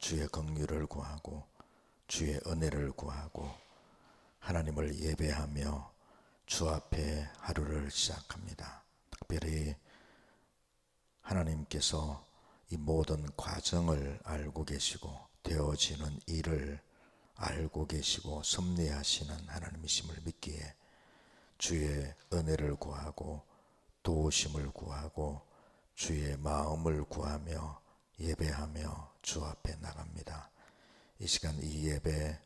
주의 긍휼을 구하고 주의 은혜를 구하고 하나님을 예배하며 주 앞에 하루를 시작합니다. 특별히 하나님께서 이 모든 과정을 알고 계시고 되어지는 일을 알고 계시고 섭리하시는 하나님이심을 믿기에 주의 은혜를 구하고 도우심을 구하고 주의 마음을 구하며 예배하며 주 앞에 나갑니다. 이 시간 이 예배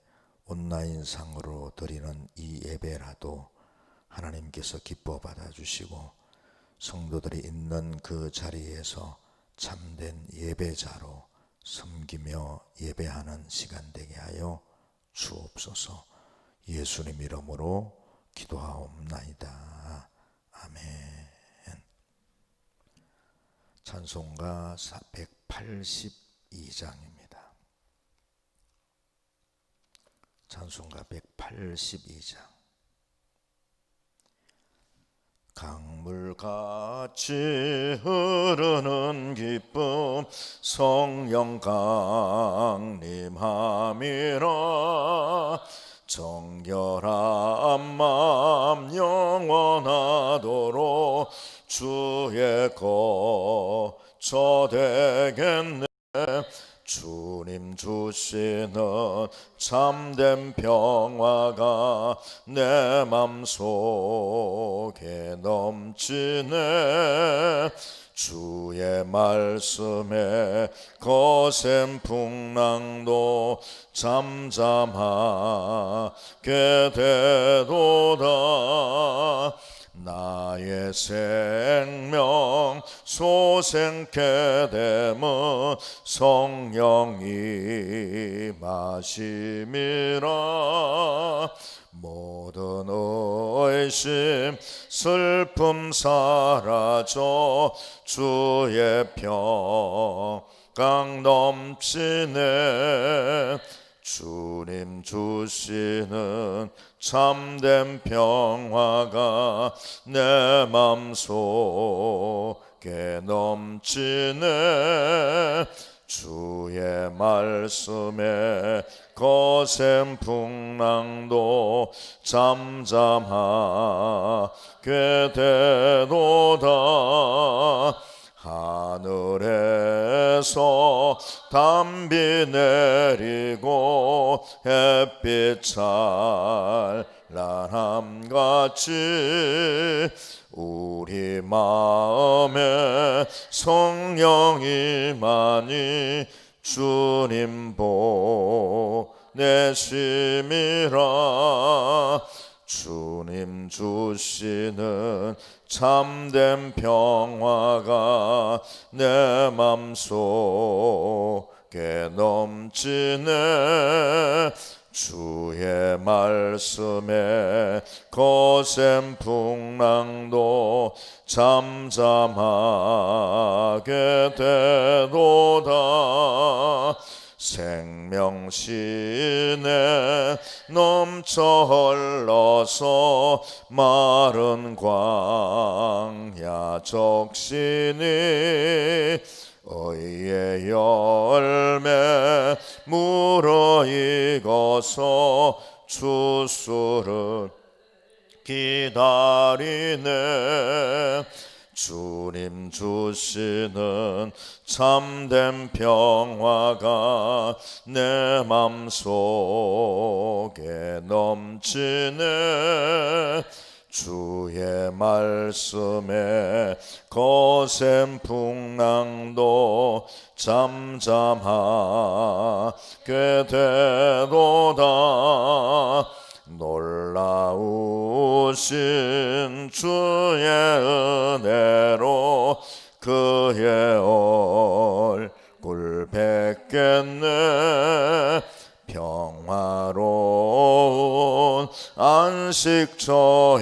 온라인 상으로 드리는 이 예배라도 하나님께서 기뻐 받아 주시고 성도들이 있는 그 자리에서 참된 예배자로 섬기며 예배하는 시간 되게 하여 주옵소서. 예수님 이름으로 기도하옵나이다. 아멘. 찬송가 182장입니다. 찬송가 182장. 강물같이 흐르는 기쁨 성령 강림함이라 정결한 마음 영원하도록 주의 거처 되겠네. 주님 주시는 참된 평화가 내 맘속에 넘치네. 주의 말씀에 거센 풍랑도 잠잠하게 되도다 나의 생명 소생케 됨은 성령이 마심이라. 모든 의심 슬픔 사라져 주의 평강 넘치네 주님 주시는 참된 평화가 내 맘속에 넘치네. 주의 말씀에 거센 풍랑도 잠잠하게 되도다 하늘에서 담비 내리고 햇빛 찬란함 같이 우리 마음에 성령이 많이 주님 보내심이라 주님 주시는 참된 평화가 내 맘속에 넘치네. 주의 말씀에 거센 풍랑도 잠잠하게 되도다 생명신에 넘쳐 흘러서 마른 광야 적신이 의의 열매 무르익어서 주수를 기다리네 주님 주시는 참된 평화가 내 맘속에 넘치네. 주의 말씀에 거센 풍랑도 잠잠하게 되도다 놀라우신 주의 은혜로 그의 얼굴 뵙겠네. 평화로운 안식처에서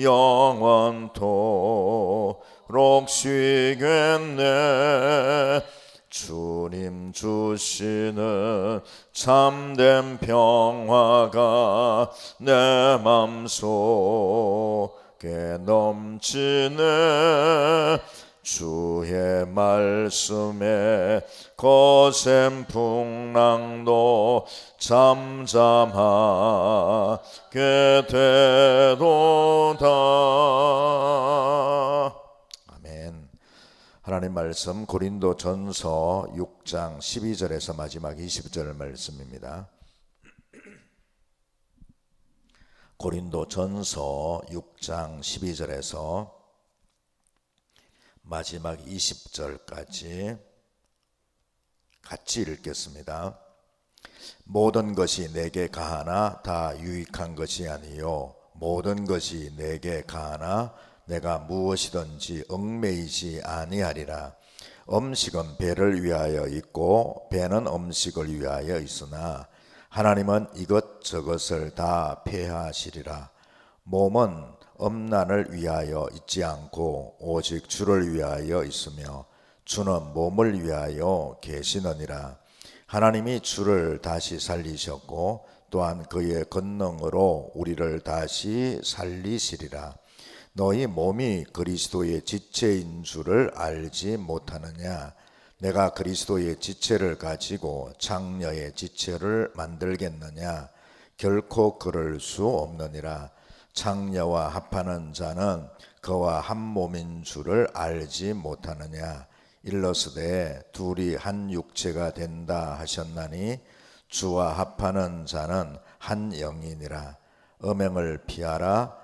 영원토록 쉬겠네 주님 주시는 참된 평화가 내 맘속에 넘치네. 주의 말씀에 거센 풍랑도 잠잠하게 되도다 하나님 말씀 고린도 전서 6장 12절에서 마지막 20절 말씀입니다 고린도 전서 6장 12절에서 마지막 20절까지 같이 읽겠습니다. 모든 것이 내게 가하나 다 유익한 것이 아니요 모든 것이 내게 가하나 내가 무엇이든지 얽매이지 아니하리라. 음식은 배를 위하여 있고 배는 음식을 위하여 있으나 하나님은 이것저것을 다 폐하시리라. 몸은 음란을 위하여 있지 않고 오직 주를 위하여 있으며 주는 몸을 위하여 계시느니라. 하나님이 주를 다시 살리셨고 또한 그의 권능으로 우리를 다시 살리시리라 너희 몸이 그리스도의 지체인 줄을 알지 못하느냐? 내가 그리스도의 지체를 가지고 장녀의 지체를 만들겠느냐? 결코 그럴 수 없느니라. 장녀와 합하는 자는 그와 한 몸인 줄을 알지 못하느냐? 일러스되 둘이 한 육체가 된다 하셨나니 주와 합하는 자는 한 영이니라. 음행을 피하라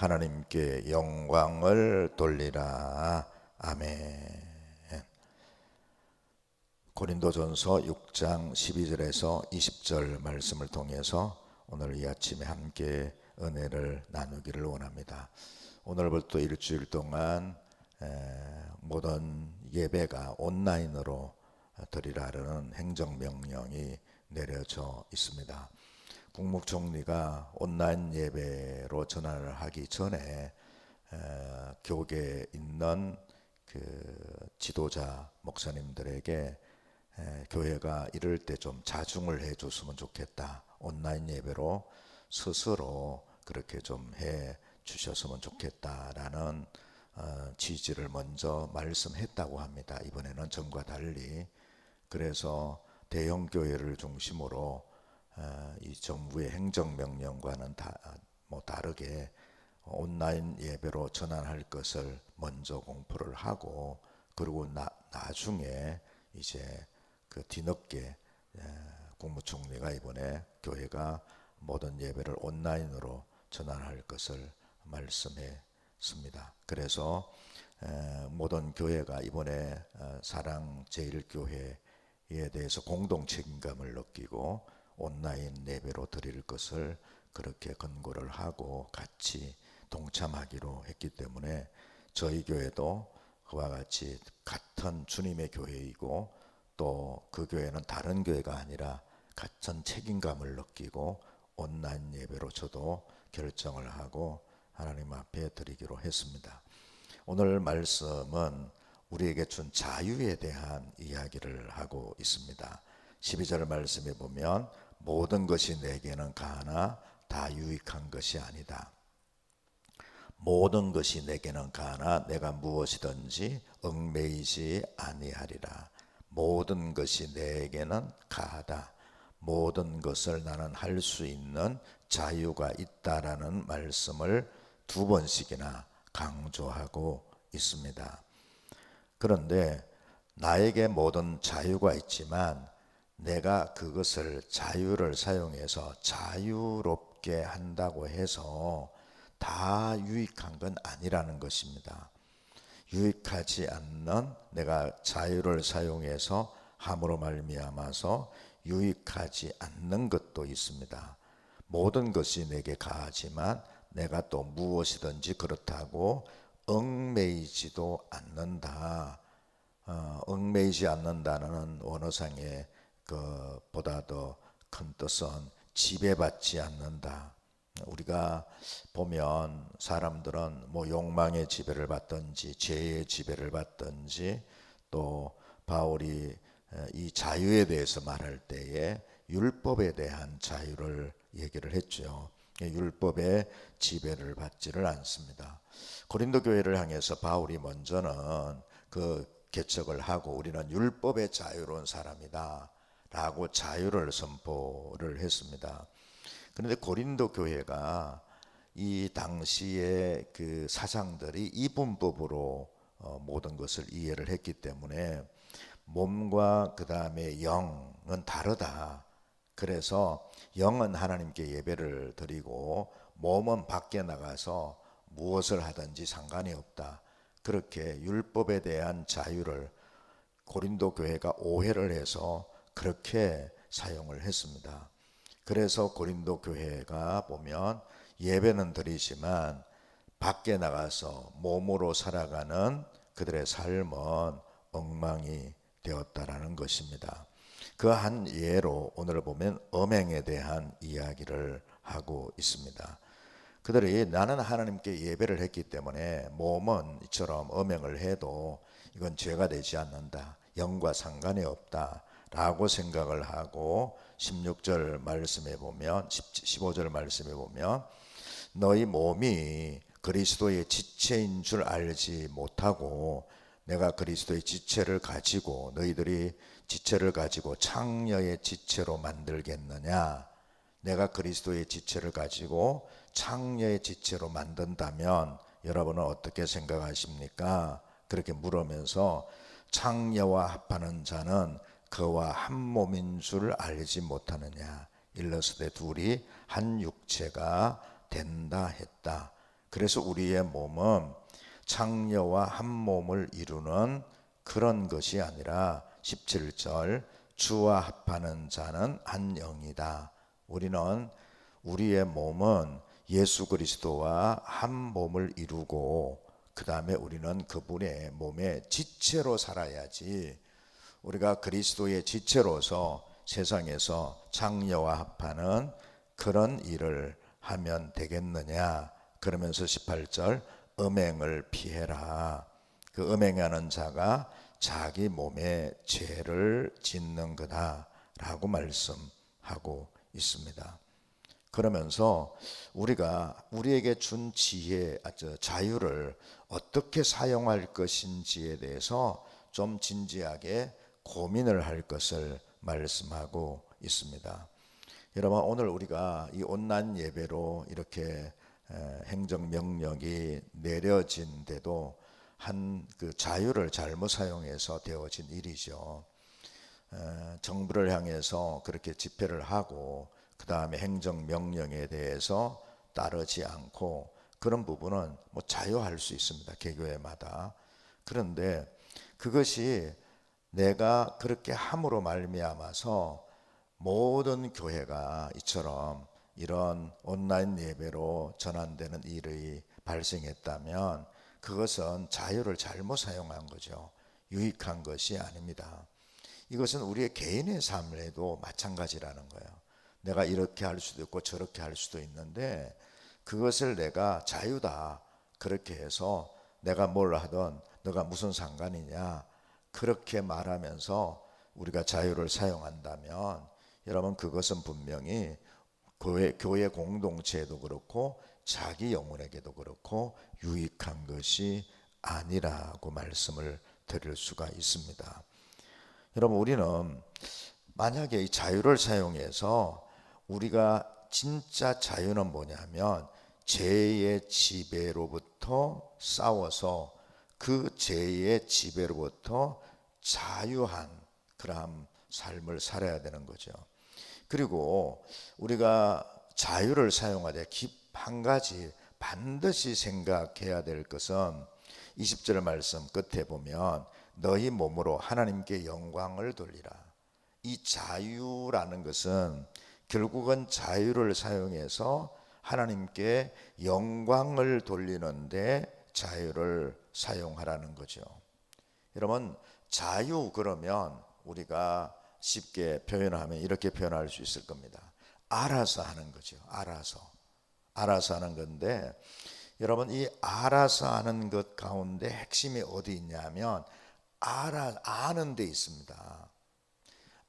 하나님께 영광을 돌리라 아멘. 고린도전서 6장 12절에서 20절 말씀을 통해서 오늘 이 아침에 함께 은혜를 나누기를 원합니다. 오늘부터 일주일 동안 모든 예배가 온라인으로 드리라는 행정명령이 내려져 있습니다. 국무총리가 온라인 예배로 전환을 하기 전에 교계에 있는 그 지도자 목사님들에게 교회가 이럴 때 좀 자중을 해 줬으면 좋겠다. 온라인 예배로 스스로 그렇게 좀 해 주셨으면 좋겠다라는 어, 지지를 먼저 말씀했다고 합니다. 이번에는 전과 달리 그래서 대형 교회를 중심으로 어, 이 정부의 행정 명령과는 다, 뭐 다르게 온라인 예배로 전환할 것을 먼저 공포를 하고 그리고 나, 나중에 이제 그 뒤늦게 국무총리가 이번에 교회가 모든 예배를 온라인으로 전환할 것을 말씀했습니다. 그래서 모든 교회가 이번에 어, 사랑 제일교회에 대해서 공동 책임감을 느끼고 온라인 예배로 드릴 것을 그렇게 권고를 하고 같이 동참하기로 했기 때문에 저희 교회도 그와 같이 같은 주님의 교회이고 또 그 교회는 다른 교회가 아니라 같은 책임감을 느끼고 온라인 예배로 저도 결정을 하고 하나님 앞에 드리기로 했습니다. 오늘 말씀은 우리에게 준 자유에 대한 이야기를 하고 있습니다. 12절 말씀에 보면 모든 것이 내게는 가나 다 유익한 것이 아니다. 모든 것이 내게는 가나 내가 무엇이든지 얽매이지 아니하리라. 모든 것이 내게는 가하다. 모든 것을 나는 할 수 있는 자유가 있다라는 말씀을 두 번씩이나 강조하고 있습니다. 그런데 나에게 모든 자유가 있지만 내가 그것을 자유를 사용해서 자유롭게 한다고 해서 다 유익한 건 아니라는 것입니다. 유익하지 않는 내가 자유를 사용해서 함으로 말미암아서 유익하지 않는 것도 있습니다. 모든 것이 내게 가하지만 내가 또 무엇이든지 그렇다고 얽매이지도 않는다. 어, 얽매이지 않는다는 원어상의 그 보다 더 큰 뜻은 지배받지 않는다. 우리가 보면 사람들은 뭐 욕망의 지배를 받든지 죄의 지배를 받든지 또 바울이 에, 이 자유에 대해서 말할 때에 율법에 대한 자유를 얘기를 했죠. 율법의 지배를 받지를 않습니다. 고린도 교회를 향해서 바울이 먼저는 그 개척을 하고 우리는 율법의 자유로운 사람이다. 라고 자유를 선포를 했습니다. 그런데 고린도 교회가 이 당시의 그 사상들이 이분법으로 어, 모든 것을 이해를 했기 때문에 몸과 그 다음에 영은 다르다. 그래서 영은 하나님께 예배를 드리고 몸은 밖에 나가서 무엇을 하든지 상관이 없다. 그렇게 율법에 대한 자유를 고린도 교회가 오해를 해서 그렇게 사용을 했습니다. 그래서 고린도 교회가 보면 예배는 드리지만 밖에 나가서 몸으로 살아가는 그들의 삶은 엉망이 되었다라는 것입니다. 그 한 예로 오늘 보면 음행에 대한 이야기를 하고 있습니다. 그들이 나는 하나님께 예배를 했기 때문에 몸은 이처럼 음행을 해도 이건 죄가 되지 않는다. 영과 상관이 없다. 라고 생각을 하고 16절 말씀에 보면 15절 말씀에 보면 너희 몸이 그리스도의 지체인 줄 알지 못하고 내가 그리스도의 지체를 가지고 너희들이 지체를 가지고 창녀의 지체로 만들겠느냐 내가 그리스도의 지체를 가지고 창녀의 지체로 만든다면 여러분은 어떻게 생각하십니까? 그렇게 물으면서 창녀와 합하는 자는 그와 한 몸인 줄 알지 못하느냐 일러스되 둘이 한 육체가 된다 했다. 그래서 우리의 몸은 창녀와 한 몸을 이루는 그런 것이 아니라 17절 주와 합하는 자는 한 영이다. 우리는 우리의 몸은 예수 그리스도와 한 몸을 이루고 그 다음에 우리는 그분의 몸의 지체로 살아야지 우리가 그리스도의 지체로서 세상에서 창녀와 합하는 그런 일을 하면 되겠느냐 그러면서 18절 음행을 피해라 그 음행하는 자가 자기 몸에 죄를 짓는 거다라고 말씀하고 있습니다. 그러면서 우리가 우리에게 준 지혜, 아, 자유를 어떻게 사용할 것인지에 대해서 좀 진지하게 고민을 할 것을 말씀하고 있습니다. 여러분 오늘 우리가 이 온난 예배로 이렇게 행정 명령이 내려진데도 한 그 자유를 잘못 사용해서 되어진 일이죠. 정부를 향해서 그렇게 집회를 하고 그 다음에 행정 명령에 대해서 따르지 않고 그런 부분은 뭐 자유할 수 있습니다. 개교회마다. 그런데 그것이 내가 그렇게 함으로 말미암아서 모든 교회가 이처럼 이런 온라인 예배로 전환되는 일이 발생했다면 그것은 자유를 잘못 사용한 거죠. 유익한 것이 아닙니다. 이것은 우리의 개인의 삶에도 마찬가지라는 거예요. 내가 이렇게 할 수도 있고 저렇게 할 수도 있는데 그것을 내가 자유다 그렇게 해서 내가 뭘 하든 너가 무슨 상관이냐 그렇게 말하면서 우리가 자유를 사용한다면 여러분 그것은 분명히 교회, 교회 공동체에도 그렇고 자기 영혼에게도 그렇고 유익한 것이 아니라고 말씀을 드릴 수가 있습니다. 여러분 우리는 만약에 이 자유를 사용해서 우리가 진짜 자유는 뭐냐면 죄의 지배로부터 싸워서 그 죄의 지배로부터 자유한 그러한 삶을 살아야 되는 거죠. 그리고 우리가 자유를 사용하되 한 가지 반드시 생각해야 될 것은 20절 말씀 끝에 보면 너희 몸으로 하나님께 영광을 돌리라. 이 자유라는 것은 결국은 자유를 사용해서 하나님께 영광을 돌리는데 자유를 사용하라는 거죠. 여러분, 자유 그러면 우리가 쉽게 표현하면 이렇게 표현할 수 있을 겁니다. 알아서 하는 거죠. 알아서. 알아서 하는 건데 여러분 이 알아서 하는 것 가운데 핵심이 어디 있냐면 알아 아는 데 있습니다.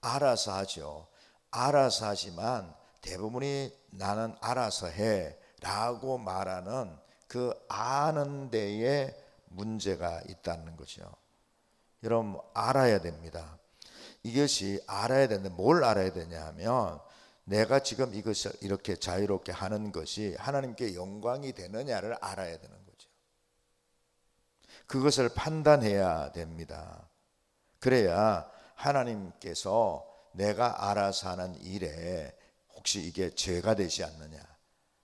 알아서 하죠. 알아서 하지만 대부분이 나는 알아서 해라고 말하는 그 아는 데에 문제가 있다는 거죠. 여러분 알아야 됩니다. 이것이 알아야 되는데 뭘 알아야 되냐 하면 내가 지금 이것을 이렇게 자유롭게 하는 것이 하나님께 영광이 되느냐를 알아야 되는 거죠. 그것을 판단해야 됩니다. 그래야 하나님께서 내가 알아서 하는 일에 혹시 이게 죄가 되지 않느냐,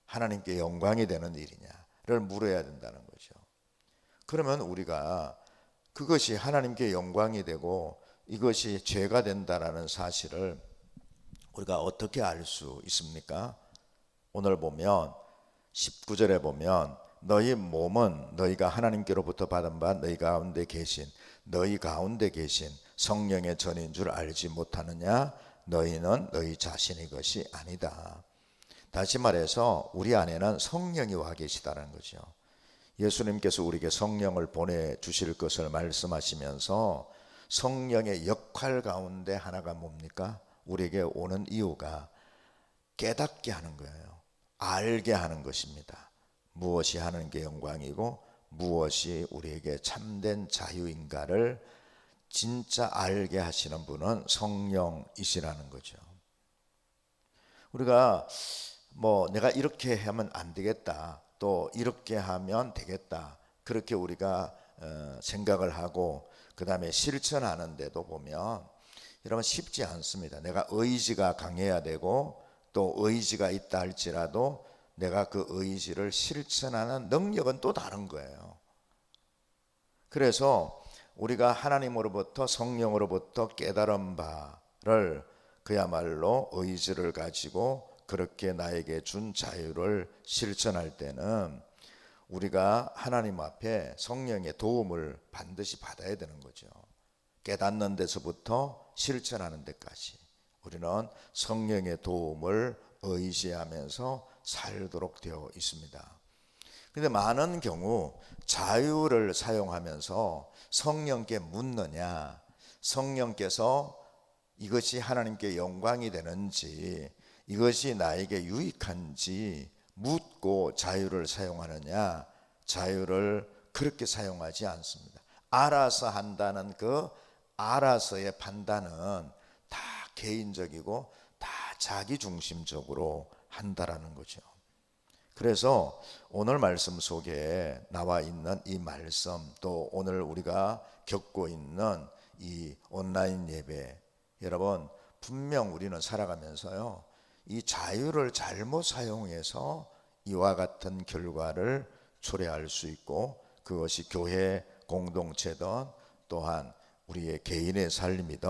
하나님께 영광이 되는 일이냐를 물어야 된다는 거죠. 그러면 우리가 그것이 하나님께 영광이 되고 이것이 죄가 된다라는 사실을 우리가 어떻게 알 수 있습니까? 오늘 보면 19절에 보면 너희 몸은 너희가 하나님께로부터 받은 바 너희 가운데 계신 너희 가운데 계신 성령의 전인 줄 알지 못하느냐 너희는 너희 자신의 것이 아니다. 다시 말해서 우리 안에는 성령이 와 계시다는 거죠. 예수님께서 우리에게 성령을 보내 주실 것을 말씀하시면서 성령의 역할 가운데 하나가 뭡니까? 우리에게 오는 이유가 깨닫게 하는 거예요. 알게 하는 것입니다. 무엇이 하나님께 영광이고 무엇이 우리에게 참된 자유인가를 진짜 알게 하시는 분은 성령이시라는 거죠. 우리가 뭐 내가 이렇게 하면 안 되겠다. 또 이렇게 하면 되겠다. 그렇게 우리가 어, 생각을 하고 그 다음에 실천하는데도 보면 여러분 쉽지 않습니다. 내가 의지가 강해야 되고 또 의지가 있다 할지라도 내가 그 의지를 실천하는 능력은 또 다른 거예요. 그래서 우리가 하나님으로부터 성령으로부터 깨달은 바를 그야말로 의지를 가지고 그렇게 나에게 준 자유를 실천할 때는 우리가 하나님 앞에 성령의 도움을 반드시 받아야 되는 거죠. 깨닫는 데서부터 실천하는 데까지 우리는 성령의 도움을 의지하면서 살도록 되어 있습니다. 근데 많은 경우 자유를 사용하면서 성령께 묻느냐, 성령께서 이것이 하나님께 영광이 되는지, 이것이 나에게 유익한지 묻고 자유를 사용하느냐, 자유를 그렇게 사용하지 않습니다. 알아서 한다는 그 알아서의 판단은 다 개인적이고 다 자기 중심적으로 한다라는 거죠. 그래서 오늘 말씀 속에 나와 있는 이 말씀 또 오늘 우리가 겪고 있는 이 온라인 예배 여러분 분명 우리는 살아가면서요 이 자유를 잘못 사용해서 이와 같은 결과를 초래할 수 있고 그것이 교회 공동체든 또한 우리의 개인의 삶이든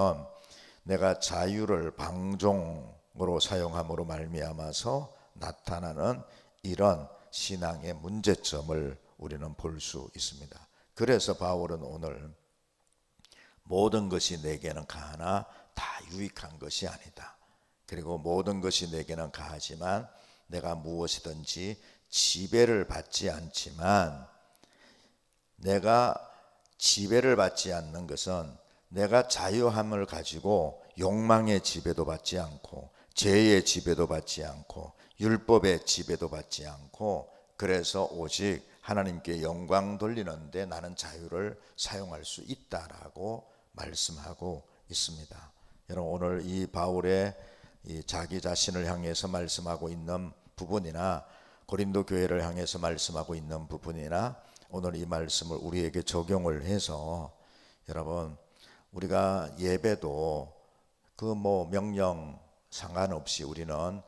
내가 자유를 방종으로 사용함으로 말미암아서 나타나는 이런 신앙의 문제점을 우리는 볼 수 있습니다. 그래서 바울은 오늘 모든 것이 내게는 가하나 다 유익한 것이 아니다. 그리고 모든 것이 내게는 가하지만 내가 무엇이든지 지배를 받지 않지만 내가 지배를 받지 않는 것은 내가 자유함을 가지고 욕망의 지배도 받지 않고 죄의 지배도 받지 않고 율법의 지배도 받지 않고 그래서 오직 하나님께 영광 돌리는데 나는 자유를 사용할 수 있다라고 말씀하고 있습니다. 여러분 오늘 이 바울의 이 자기 자신을 향해서 말씀하고 있는 부분이나 고린도 교회를 향해서 말씀하고 있는 부분이나 오늘 이 말씀을 우리에게 적용을 해서 여러분 우리가 예배도 그 뭐 명령 상관없이 우리는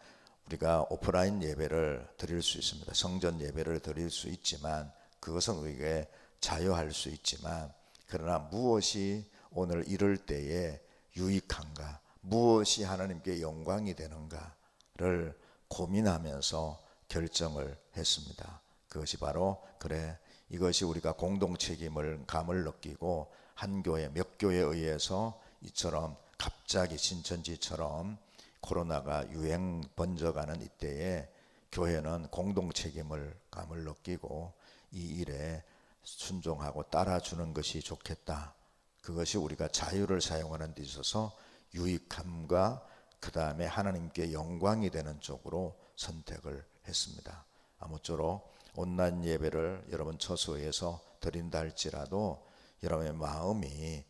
우리가 오프라인 예배를 드릴 수 있습니다. 성전 예배를 드릴 수 있지만 그것은 우리에게 자유할 수 있지만 그러나 무엇이 오늘 이럴 때에 유익한가 무엇이 하나님께 영광이 되는가를 고민하면서 결정을 했습니다. 그것이 바로 그래 이것이 우리가 공동 책임을 감을 느끼고 한 교회 몇 교회에 의해서 이처럼 갑자기 신천지처럼 코로나가 유행 번져가는 이때에 교회는 공동 책임을 감을 느끼고 이 일에 순종하고 따라주는 것이 좋겠다. 그것이 우리가 자유를 사용하는 데 있어서 유익함과 그 다음에 하나님께 영광이 되는 쪽으로 선택을 했습니다. 아무쪼록 온라인 예배를 여러분 처소에서 드린다 할지라도 여러분의 마음이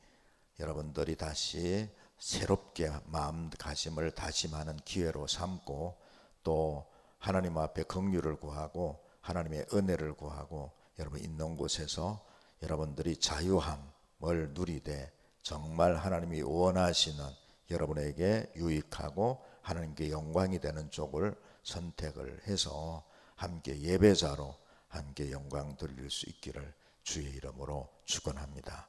여러분들이 다시 새롭게 마음가짐을 다짐하는 기회로 삼고 또 하나님 앞에 긍휼을 구하고 하나님의 은혜를 구하고 여러분 있는 곳에서 여러분들이 자유함을 누리되 정말 하나님이 원하시는 여러분에게 유익하고 하나님께 영광이 되는 쪽을 선택을 해서 함께 예배자로 함께 영광 돌릴 수 있기를 주의 이름으로 축원합니다.